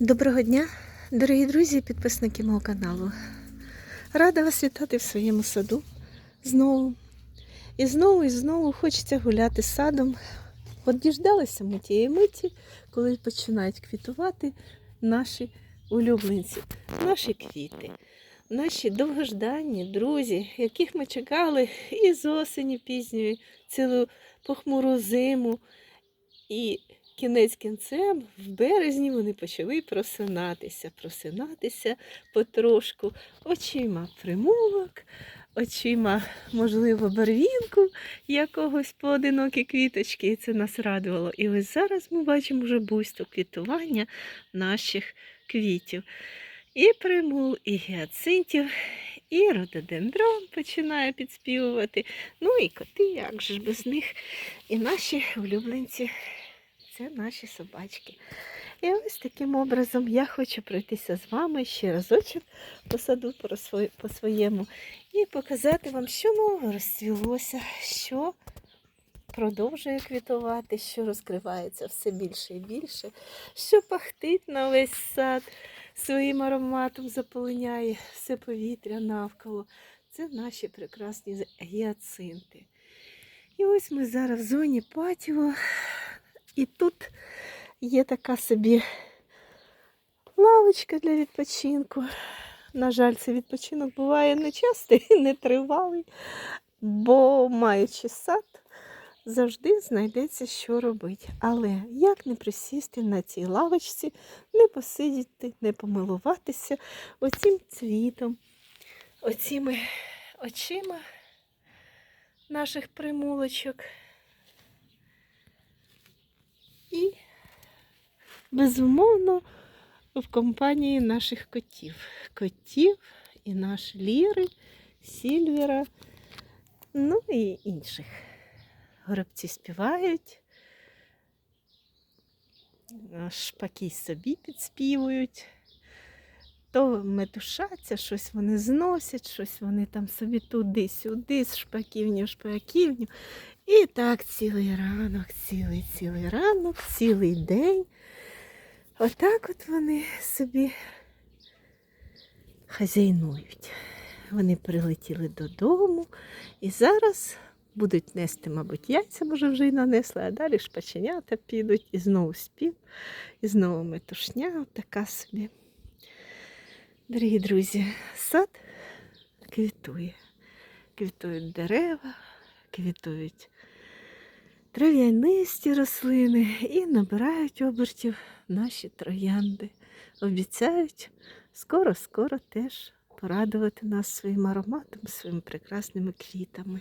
Доброго дня, дорогі друзі і підписники мого каналу. Рада вас вітати в своєму саду знову. І знову і знову хочеться гуляти садом. От діждалися ми тієї миті, коли починають квітувати наші улюбленці, наші квіти, наші довгожданні друзі, яких ми чекали і з осені пізньої, цілу похмуру зиму. І кінець кінцем в березні вони почали просинатися, просинатися потрошку очима примулок, очима, можливо, барвінку якогось поодинокі квіточки, і це нас радувало. І ось зараз ми бачимо вже буйство квітування наших квітів. І примул, і гіацинтів, і рододендрон починає підспівувати. Ну і коти, як же ж без них, і наші улюбленці це наші собачки. І ось таким образом я хочу пройтися з вами ще разочок по саду по своєму і показати вам, що нового розцвілося, що продовжує квітувати, що розкривається все більше і більше, що пахтить на весь сад, своїм ароматом заполоняє все повітря навколо. Це наші прекрасні гіацинти. І ось ми зараз в зоні патіо. І тут є така собі лавочка для відпочинку. На жаль, цей відпочинок буває нечастий і нетривалий, бо маючи сад, завжди знайдеться, що робити. Але як не присісти на цій лавочці, не посидіти, не помилуватися оцім цвітом, оціми очима наших примулочок. І, безумовно, в компанії наших котів. Котів і наш Ліри, Сільвера, ну і інших. Горобці співають, шпаки собі підспівують. То метушаться, щось вони зносять, щось вони там собі туди-сюди, з шпаківню шпаківню. І так цілий ранок, цілий цілий ранок, цілий день. Отак от вони собі хазяйнують. Вони прилетіли додому і зараз будуть нести, мабуть, яйця, може вже й нанесли, а далі шпаченята підуть, і знову спів, і знову метушня, така собі. Дорогі друзі, сад квітує. Квітують дерева, квітують трав'янисті рослини і набирають обертів наші троянди. Обіцяють скоро-скоро теж порадувати нас своїм ароматом, своїми прекрасними квітами.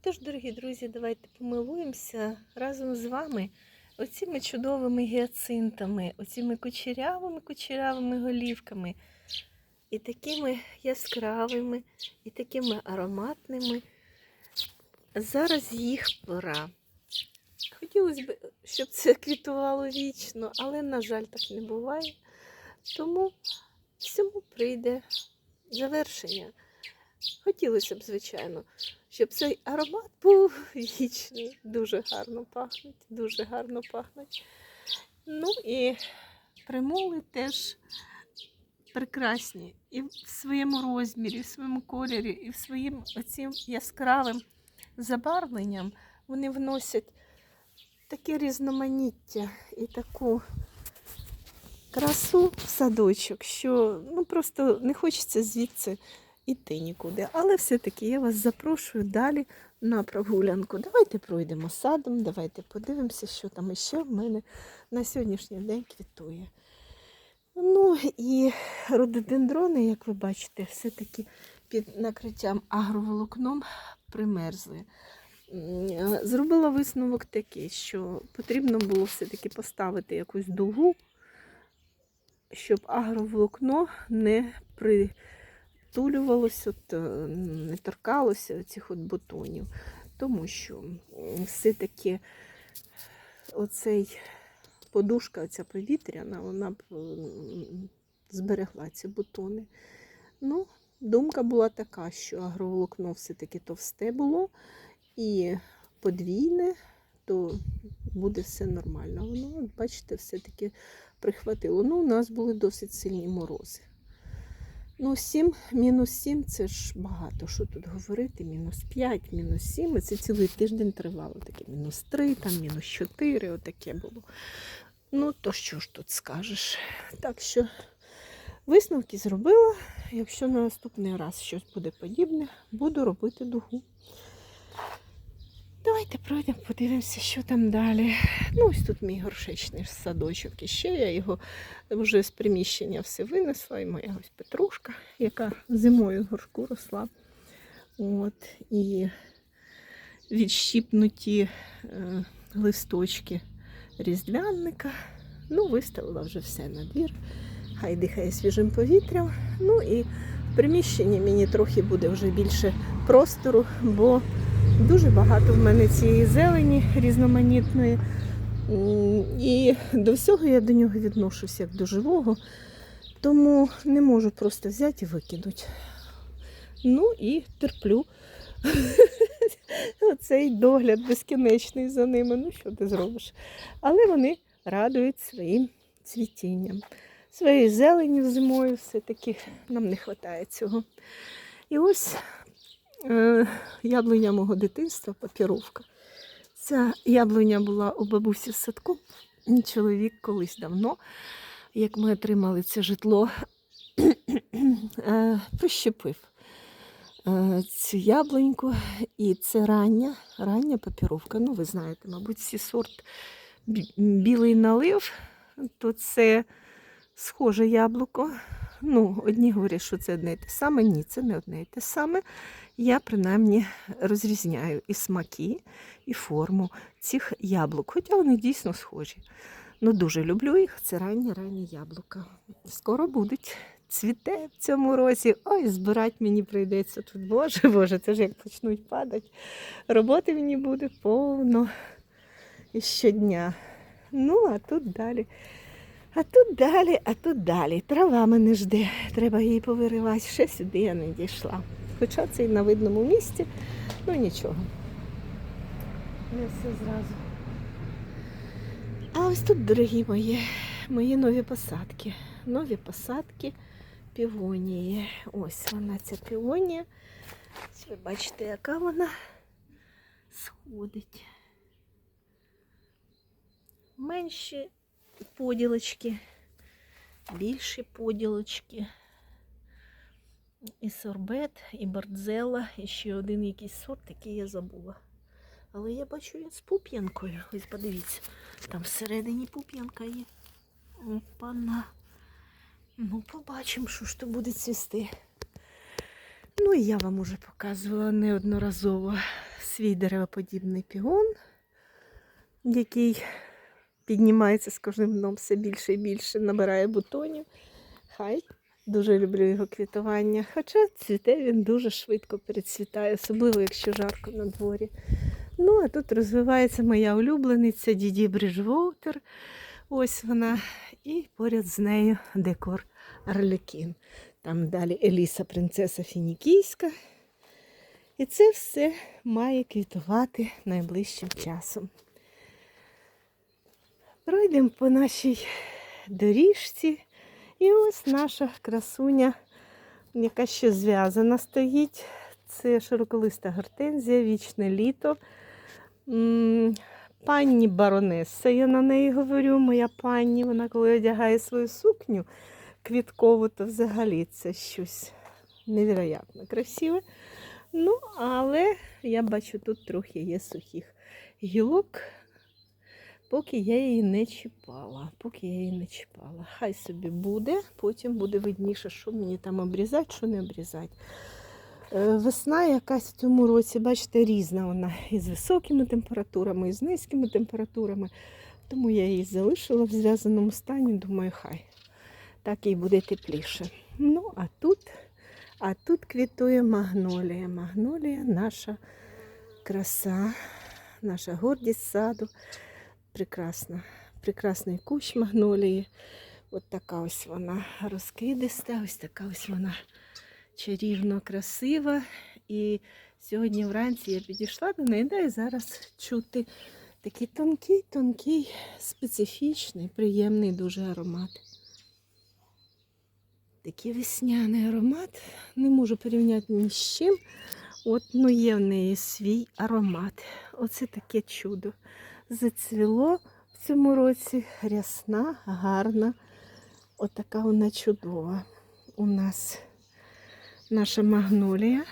Тож, дорогі друзі, давайте помилуємося разом з вами оціми чудовими гіацинтами, оціми кучерявими кучерявими голівками, і такими яскравими, і такими ароматними. Зараз їх пора. Хотілося б, щоб це квітувало вічно, але, на жаль, так не буває. Тому всьому прийде завершення. Хотілося б, звичайно, щоб цей аромат був вічний. Дуже гарно пахнуть, дуже гарно пахнуть. Ну і примули теж прекрасні і в своєму розмірі, і в своєму кольорі, і в своїм оцім яскравим забарвленням вони вносять таке різноманіття і таку красу в садочок, що ну просто не хочеться звідси йти нікуди. Але все-таки я вас запрошую далі на прогулянку. Давайте пройдемо садом, давайте подивимося, що там іще в мене на сьогоднішній день квітує. Ну і рододендрони, як ви бачите, все-таки під накриттям агроволокном примерзли. Зробила висновок такий, що потрібно було все-таки поставити якусь дугу, щоб агроволокно не притулювалося, е, не торкалося цих от бутонів. Тому що все-таки оцей подушка, ця повітряна, вона б зберегла ці бутони. Ну, думка була така, що агроволокно все-таки товсте було і подвійне, то буде все нормально. Воно, бачите, все-таки прихватило. Ну, у нас були досить сильні морози. Ну, 7, мінус 7 це ж багато. Що тут говорити? Мінус 5, мінус 7. І це цілий тиждень тривало. Таке мінус 3, там мінус 4, отаке було. Ну, то що ж тут скажеш? Так що висновки зробила. Якщо на наступний раз щось буде подібне, буду робити дугу. Давайте пройдемо, подивимося, що там далі. Ну, ось тут мій горшечний садочок. І ще я його вже з приміщення все винесла. І моя ось петрушка, яка зимою в горшку росла. От, і відщіпнуті е, листочки різдвянника. Ну, виставила вже все на двір. Хай дихає свіжим повітрям. Ну і в приміщенні мені трохи буде вже більше простору, бо дуже багато в мене цієї зелені різноманітної. І до всього я до нього відношуся як до живого, тому не можу просто взяти і викинути. Ну і терплю. Оцей догляд безкінечний за ними. Ну, що ти зробиш? Але вони радують своїм цвітінням. Своєю зеленю зимою все-таки нам не вистачає цього. І ось яблуня мого дитинства, папіровка. Ця яблуня була у бабусі в садку. Чоловік колись давно, як ми отримали це житло, е, прищепив е, цю яблуньку. І це рання, рання папіровка. Ну, ви знаєте, мабуть, всі сорт білий налив, то це схоже яблуко. Ну, одні говорять, що це одне і те саме. Ні, це не одне і те саме. Я принаймні розрізняю і смаки, і форму цих яблук, хоча вони дійсно схожі. Ну, дуже люблю їх. Це ранні ранні яблука. Скоро будуть. Цвіте в цьому році. Ой, збирати мені прийдеться тут. Боже, Боже, це ж як почнуть падати. Роботи мені буде повно і щодня. Ну, а тут далі. А тут далі, а тут далі. Трава мене жде. Треба її повиривати. Ще сюди я не дійшла. Хоча це і на видному місці, ну нічого. Не все зразу. А ось тут, дорогі мої, мої нові посадки. Нові посадки півонії. Ось вона ця півонія. Ось ви бачите, яка вона сходить. Менші поділочки, більші поділочки. І сорбет, і бардзела, і ще один якийсь сорт, який я забула. Але я бачу він з пуп'янкою. Ось подивіться, там всередині пуп'янка є. Опана. Ну, побачимо, що ж то буде цвісти. Ну і я вам уже показувала неодноразово свій деревоподібний піон, який піднімається з кожним дном все більше і більше, набирає бутонів. Хай дуже люблю його квітування. Хоча цвіте він дуже швидко перецвітає, особливо якщо жарко на дворі. Ну, а тут розвивається моя улюблениця Діді Бріджвоутер. Ось вона. І поряд з нею декор Арлекін. Там далі Еліса, принцеса Фінікійська. І це все має квітувати найближчим часом. Пройдемо по нашій доріжці. І ось наша красуня, яка ще зв'язана стоїть. Це широколиста гортензія, вічне літо. Пані баронеса, я на неї говорю, моя пані, вона коли одягає свою сукню квіткову, то взагалі це щось невероятно красиве. Ну, але я бачу, тут трохи є сухих гілок, поки я її не чіпала. Поки я її не чіпала. Хай собі буде, потім буде видніше, що мені там обрізати, що не обрізати. Е, Весна якась в цьому році, бачите, різна вона і з високими температурами, і з низькими температурами. Тому я її залишила в зв'язаному стані, думаю, хай так їй буде тепліше. Ну, а тут, а тут квітує магнолія. Магнолія наша краса, наша гордість саду. Прекрасна, прекрасний кущ магнолії. От така ось вона розкидиста, ось така ось вона чарівно красива. І сьогодні вранці я підійшла до неї, да, і зараз чути Такий тонкий, тонкий, специфічний, приємний дуже аромат. Такий весняний аромат. Не можу порівняти ні з чим. От, ну є в неї свій аромат. Оце таке чудо. Зацвіло в цьому році рясна, гарна. Отака вона чудова. У нас наша магнолія.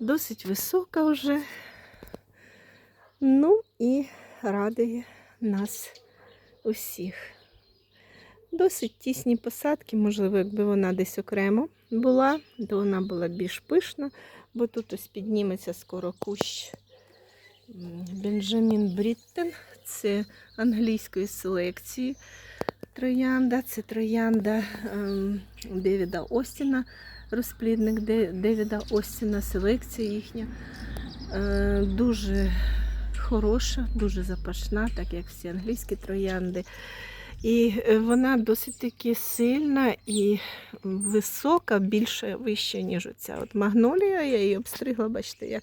Досить висока вже. Ну і радує нас усіх. Досить тісні посадки, можливо, якби вона десь окремо була, то вона була більш пишна, бо тут ось підніметься скоро кущ Бенджамін Бріттен. Це англійської селекції троянда. Це троянда ем, Девіда Остіна, розплідник Девіда Остіна, селекція їхня. Е, дуже хороша, дуже запашна, так як всі англійські троянди. І е, вона досить таки сильна і висока, більше вища, ніж оця. От магнолія, я її обстригла, бачите, як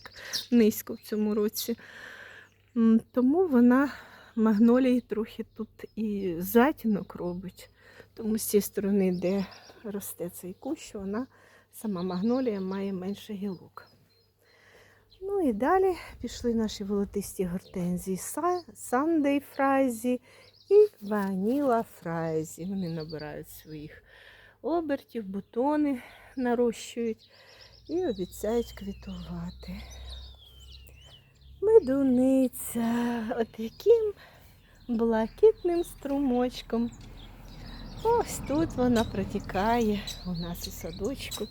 низько в цьому році. Тому вона магнолії трохи тут і затінок робить. Тому з цієї сторони, де росте цей кущ, вона сама магнолія має менше гілок. Ну і далі пішли наші волотисті гортензії Sunday Фрайзі і Ваніла Фрайзі. Вони набирають своїх обертів, бутони нарощують і обіцяють квітувати. Медуниця отаким блакитним струмочком. Ось тут вона протікає у нас у садочку.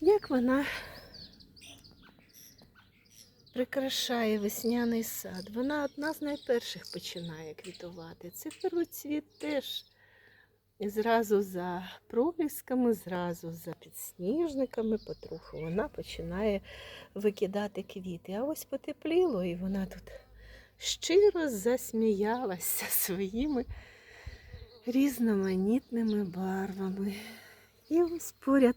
Як вона прикрашає весняний сад. Вона одна з найперших починає квітувати. Це первоцвіт теж. І зразу за пролісками, зразу за підсніжниками потроху вона починає викидати квіти. А ось потепліло, і вона тут щиро засміялася своїми різноманітними барвами. І ось поряд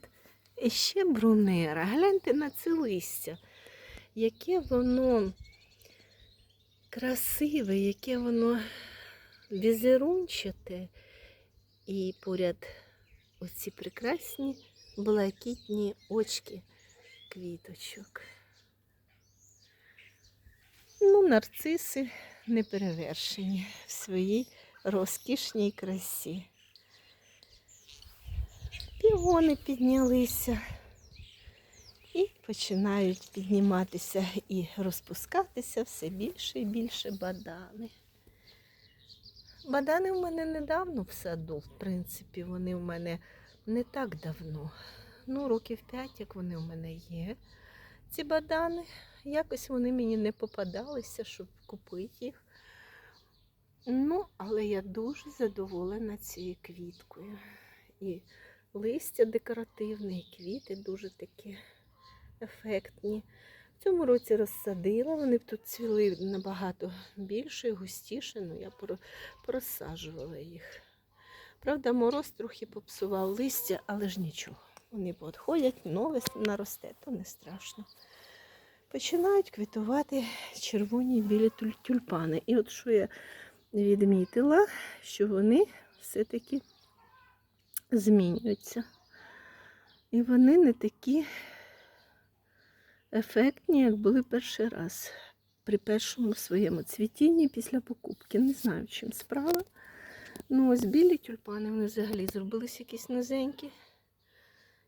ще брунера. Гляньте на це листя яке воно красиве, яке воно візерунчате. І поряд оці прекрасні блакитні очки квіточок. Ну, нарциси неперевершені в своїй розкішній красі. Піони піднялися і починають підніматися і розпускатися все більше і більше бадани. Бадани в мене недавно в саду, в принципі, вони в мене не так давно. Ну, років п'ять, як вони в мене є. Ці бадани, якось вони мені не попадалися, щоб купити їх. Ну, але я дуже задоволена цією квіткою. І листя декоративне, і квіти дуже такі ефектні. В цьому році розсадила, вони б тут цвіли набагато більше і густіше, ну я порозсаджувала їх. Правда, мороз трохи попсував листя, але ж нічого. Вони поотходять, нове наросте, то не страшно. Починають квітувати червоні білі тюльпани. І от що я відмітила, що вони все-таки змінюються. І вони не такі ефектні, як були перший раз при першому своєму цвітінні після покупки. Не знаю, чим справа. Ну, ось білі тюльпани вони взагалі зробились якісь низенькі.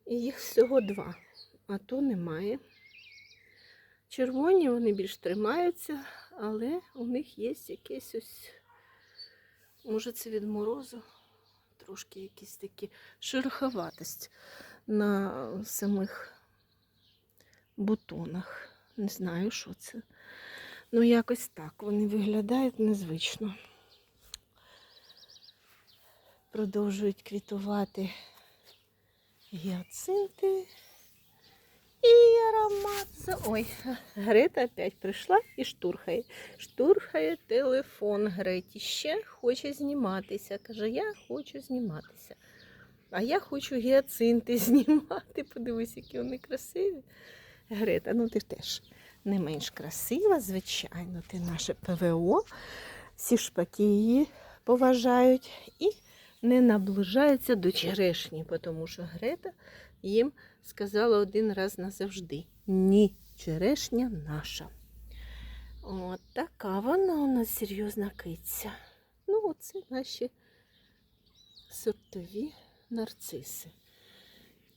І їх всього два, а то немає. Червоні вони більш тримаються, але у них є якесь ось, може, це від морозу, трошки якісь такі шероховатость на самих бутонах. Не знаю, що це. Ну, якось так. Вони виглядають незвично. Продовжують квітувати гіацинти. І аромат. Ой, Грета опять прийшла і штурхає. Штурхає телефон Греті. Ще хоче зніматися. Каже, я хочу зніматися. А я хочу гіацинти знімати. Подивись, які вони красиві. Грета, ну ти теж не менш красива, звичайно, ти наше ПВО. Всі шпаки її поважають і не наближаються до черешні, тому що Грета їм сказала один раз назавжди: ні, черешня наша. От така вона у нас серйозна киця. Ну, оце наші сортові нарциси.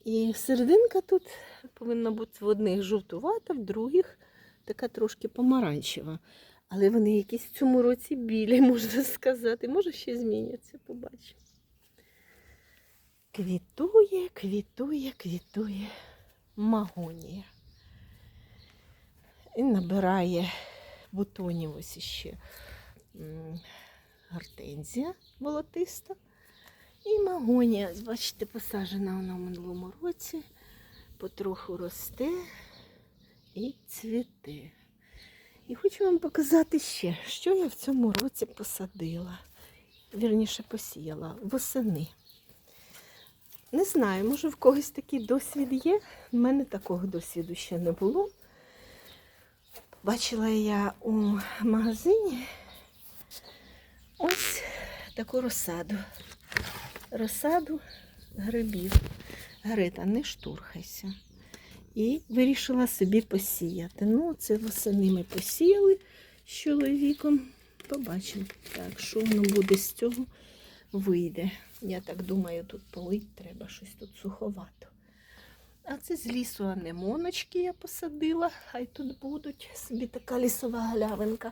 І серединка тут повинна бути в одних жовтувата, в других така трошки помаранчева. Але вони якісь в цьому році білі, можна сказати. Може, ще зміняться, побачимо. Квітує, квітує, квітує магонія. І набирає бутонів ось іще гортензія волотиста. Магонія, бачите, посаджена вона в минулому році, потроху росте і цвіте. І хочу вам показати ще, що я в цьому році посадила. Вірніше посіяла восени. Не знаю, може в когось такий досвід є. У мене такого досвіду ще не було. Бачила я у магазині ось таку розсаду. Розсаду грибів. Грита, не штурхайся. І вирішила собі посіяти. Ну, це восени ми посіяли з чоловіком. Побачимо, так, що воно буде з цього вийде. Я так думаю, тут полить треба щось тут суховато. А це з лісу анемоночки я посадила, хай тут будуть собі така лісова галявинка.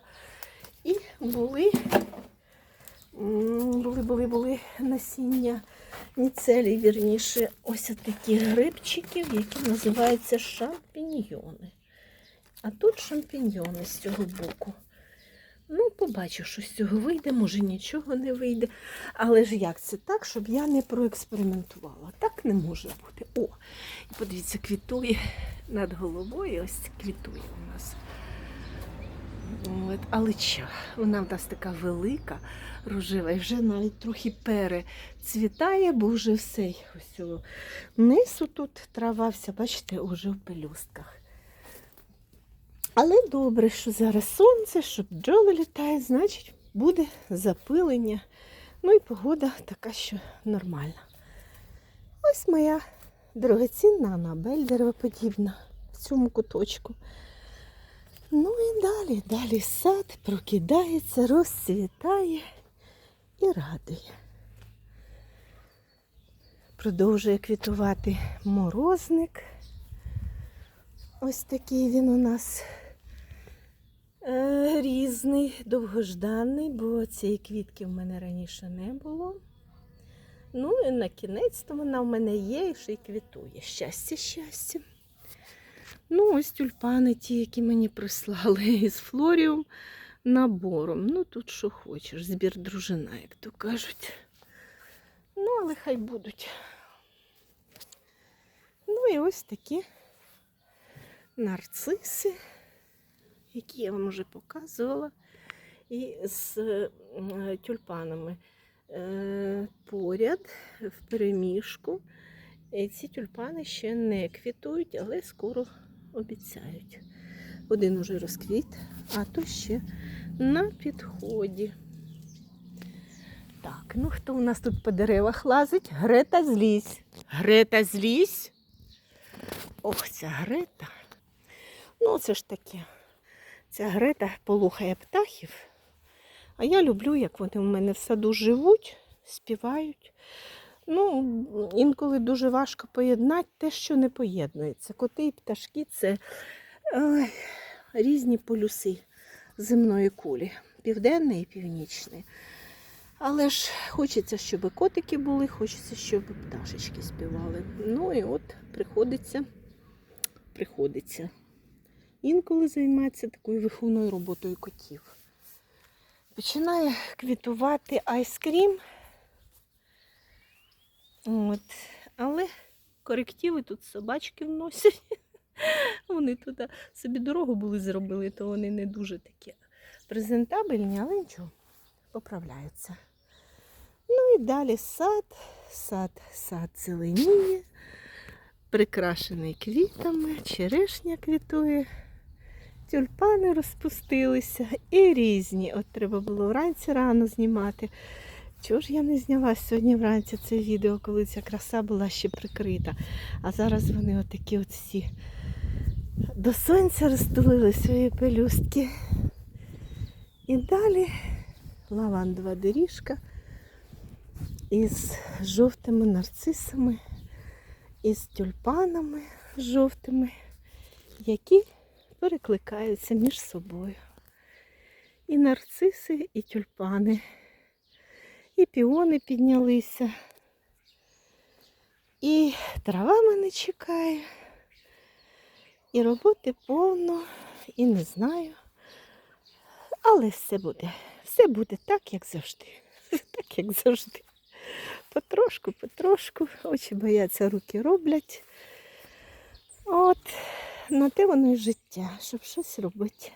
І були, були, були, були насіння міцелій, вірніше, ось такі грибчиків, які називаються шампіньйони. А тут шампіньйони з цього боку. Ну, побачу, що з цього вийде, може нічого не вийде. Але ж як це так, щоб я не проекспериментувала? Так не може бути. О, і подивіться, квітує над головою. Ось квітує у нас. От, алича. Вона в нас така велика, рожева, і вже навіть трохи перецвітає, бо вже все ось низу тут трава вся, бачите, уже в пелюстках. Але добре, що зараз сонце, що бджоли літають, значить буде запилення. Ну і погода така, що нормальна. Ось моя дорогоцінна Анабель деревоподібна в цьому куточку. Ну і далі, далі сад прокидається, розцвітає і радує. Продовжує квітувати морозник. Ось такий він у нас е, різний, довгожданий, бо цієї квітки в мене раніше не було. Ну і на кінець то вона в мене є і ще й квітує. Щастя, щастя. Ну, ось тюльпани, ті, які мені прислали із флоріум набором. Ну, тут що хочеш, збір дружина, як то кажуть. Ну, але хай будуть. Ну і ось такі нарциси, які я вам вже показувала, і з е, тюльпанами е, поряд в переміжку. Ці тюльпани ще не квітують, але скоро обіцяють. Один уже розквіт, а то ще на підході. Так, ну хто у нас тут по деревах лазить? Грета злізь. Грета злізь. Ох, ця Грета. Ну, це ж таке. Ця Грета полухає птахів. А я люблю, як вони у мене в саду живуть, співають. Ну, інколи дуже важко поєднати те, що не поєднується. Коти і пташки це ой, різні полюси земної кулі, південний і північний. Але ж хочеться, щоб котики були, хочеться, щоб пташечки співали. Ну і от приходиться, приходиться інколи займатися такою виховною роботою котів. Починає квітувати айскрім. От. Але корективи тут собачки вносять. Вони туди собі дорогу були зробили, то вони не дуже такі презентабельні, але нічого, поправляються. Ну і далі сад, сад, сад зеленіє, прикрашений квітами, черешня квітує. Тюльпани розпустилися і різні. От треба було вранці рано знімати. Чого ж я не зняла сьогодні вранці це відео, коли ця краса була ще прикрита. А зараз вони отакі от всі до сонця розтулили свої пелюстки. І далі лавандова доріжка із жовтими нарцисами, із тюльпанами жовтими, які перекликаються між собою. І нарциси, і тюльпани, і піони піднялися, і трава мене чекає, і роботи повно, і не знаю. Але все буде. Все буде так, як завжди. Так, як завжди. Потрошку, потрошку. Очі бояться, руки роблять. От, на те воно і життя, щоб щось робити.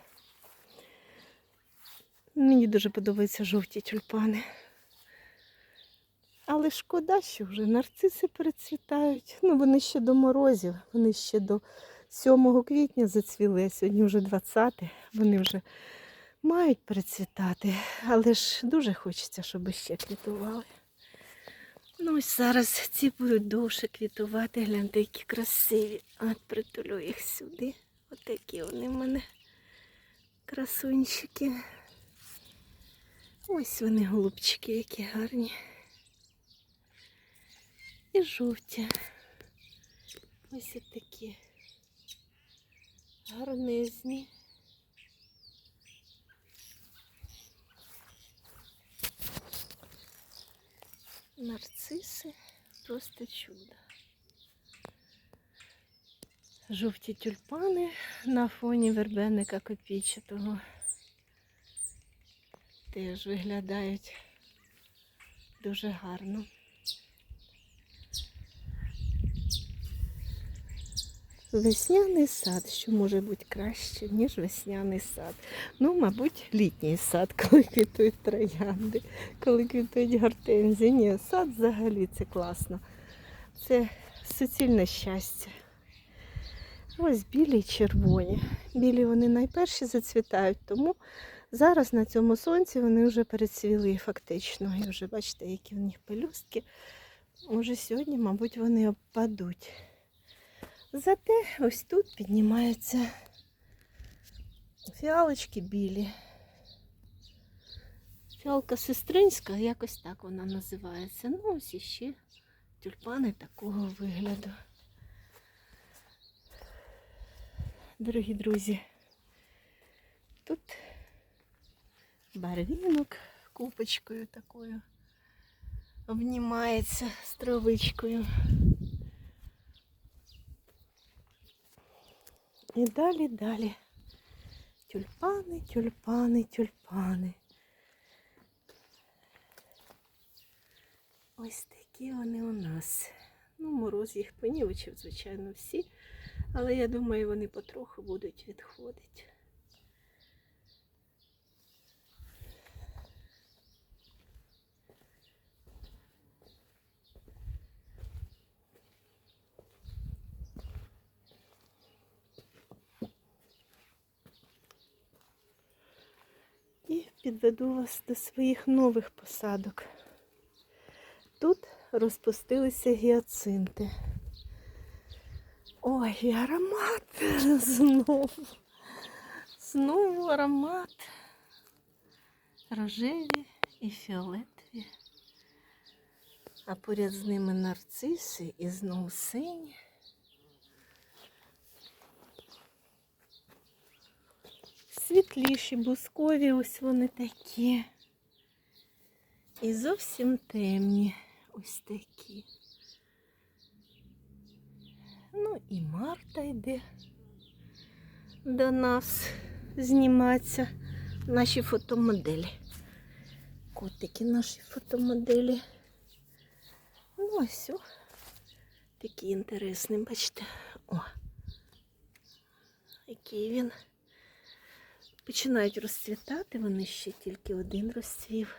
Мені дуже подобаються жовті тюльпани. Але шкода, що вже нарциси перецвітають. Ну, вони ще до морозів, вони ще до 7 квітня зацвіли, сьогодні вже 20, вони вже мають перецвітати, але ж дуже хочеться, щоб ще квітували. Ну ось зараз ці будуть довше квітувати, гляньте, які красиві. От притулю їх сюди. Отакі вони в мене красунчики. Ось вони, голубчики, які гарні. І жовті. Ось такі гарнизні. Нарциси просто чудо. Жовті тюльпани на фоні вербенника копійчатого теж виглядають дуже гарно. Весняний сад, що може бути краще, ніж весняний сад. Ну, мабуть, літній сад, коли квітують троянди, коли квітують гортензії. Ні, сад взагалі це класно. Це суцільне щастя. Ось білі і червоні. Білі вони найперші зацвітають, тому зараз на цьому сонці вони вже перецвіли фактично. І вже бачите, які в них пелюстки. Уже сьогодні, мабуть, вони обпадуть. Зате ось тут піднімаються фіалочки білі. Фіалка сестринська, якось так вона називається. Ну, ось іще тюльпани такого вигляду. Дорогі друзі, тут барвінок купочкою такою обнімається з травичкою. І далі, далі. Тюльпани, тюльпани, тюльпани. Ось такі вони у нас. Ну, мороз їх понівечив, звичайно, всі. Але я думаю, вони потроху будуть відходити. І підведу вас до своїх нових посадок. Тут розпустилися гіацинти. Ой, аромат знову. Знову аромат. Рожеві і фіолетові. А поряд з ними нарциси і знову сині. Світліші, бускові, ось вони такі. І зовсім темні ось такі. Ну і Марта йде до нас зніматися. Наші фотомоделі. Котики наші фотомоделі. Ну, ось о. Такий інтересний, бачите. О. Який він. Починають розцвітати, вони ще тільки один розцвів.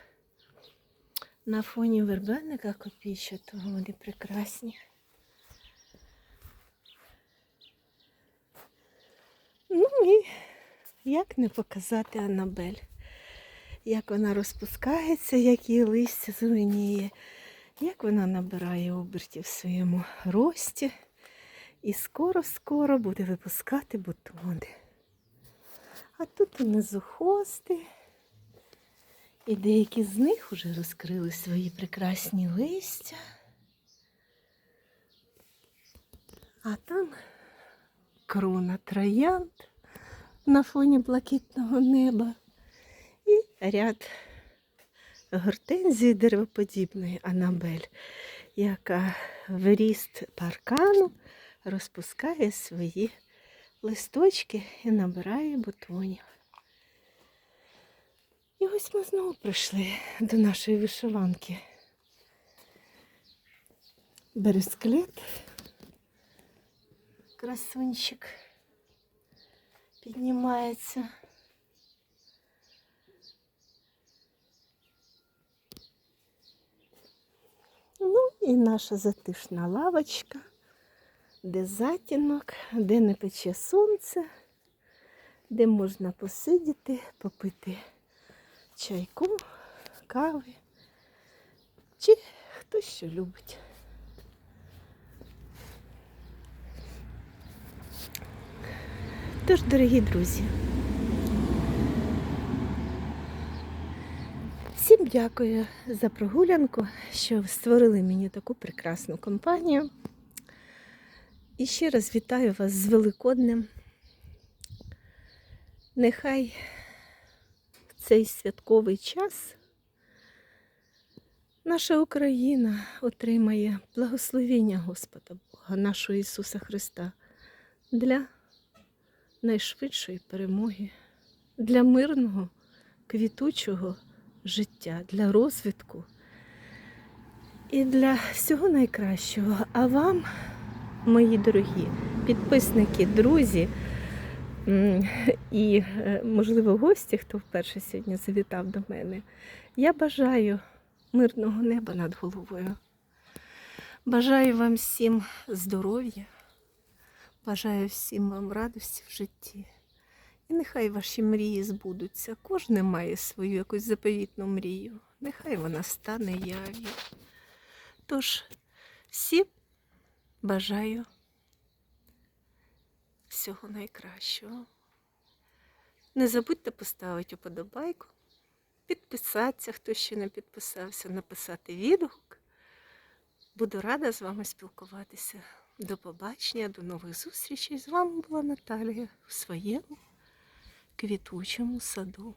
На фоні вербенника копійчатого вони прекрасні. Ну і як не показати Анабель, як вона розпускається, як її листя зеленіє, як вона набирає обертів в своєму рості і скоро-скоро буде випускати бутони. А тут унизу хости. І деякі з них вже розкрили свої прекрасні листя. А там крона троянд на фоні блакитного неба і ряд гортензії деревоподібної Анабель, яка в ріст паркану розпускає свої листочки і набирає бутонів. І ось ми знову прийшли до нашої вишиванки. Бересклет, красунчик піднімається. Ну і наша затишна лавочка, де затінок, де не пече сонце, де можна посидіти, попити чайку, кави, чи хто що любить. Тож, дорогі друзі, всім дякую за прогулянку, що створили мені таку прекрасну компанію. І ще раз вітаю вас з Великоднем. Нехай в цей святковий час наша Україна отримає благословення Господа Бога, нашого Ісуса Христа для найшвидшої перемоги, для мирного, квітучого життя, для розвитку і для всього найкращого. А вам, мої дорогі підписники, друзі і, е, можливо, гості, хто вперше сьогодні завітав до мене, я бажаю мирного неба над головою. Бажаю вам всім здоров'я. Бажаю всім вам радості в житті. І нехай ваші мрії збудуться. Кожен має свою якусь заповітну мрію. Нехай вона стане яв'ю. Тож всім бажаю всього найкращого. Не забудьте поставити уподобайку, підписатися, хто ще не підписався, написати відгук. Буду рада з вами спілкуватися. До побачення, до нових зустрічей. З вами була Наталія в своєму квітучому саду.